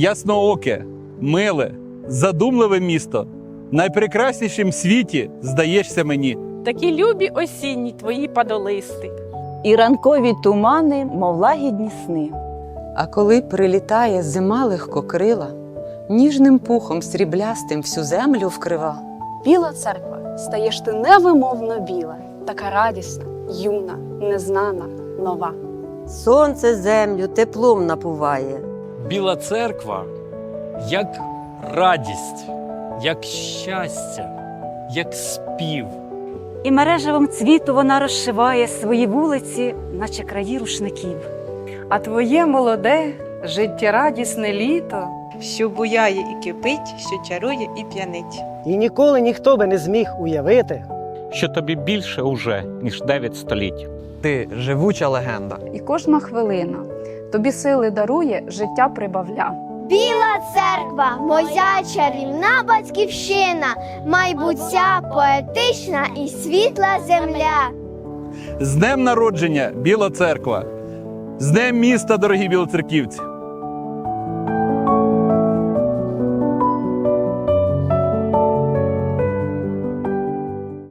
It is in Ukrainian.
яснооке, миле, задумливе місто. Найпрекраснішим світі здаєшся мені. Такі любі осінні твої падолисти. І ранкові тумани, мов лагідні сни. А коли прилітає зима легкокрила, ніжним пухом сріблястим всю землю вкрива. Біла церква, стаєш ти невимовно біла, така радісна, юна, незнана, нова. Сонце землю теплом напуває. Біла церква як радість, як щастя, як спів. І мережевом цвіту вона розшиває свої вулиці, наче краї рушників. А твоє молоде, життєрадісне літо, що буяє і кипить, що чарує і п'янить. І ніколи ніхто би не зміг уявити, що тобі більше уже, ніж 9 століть. Ти живуча легенда. І кожна хвилина тобі сили дарує, життя прибавля. Біла церква, моя чарівна батьківщина, майбуття поетична і світла земля. З днем народження, Біла церква! З днем міста, дорогі білоцерківці!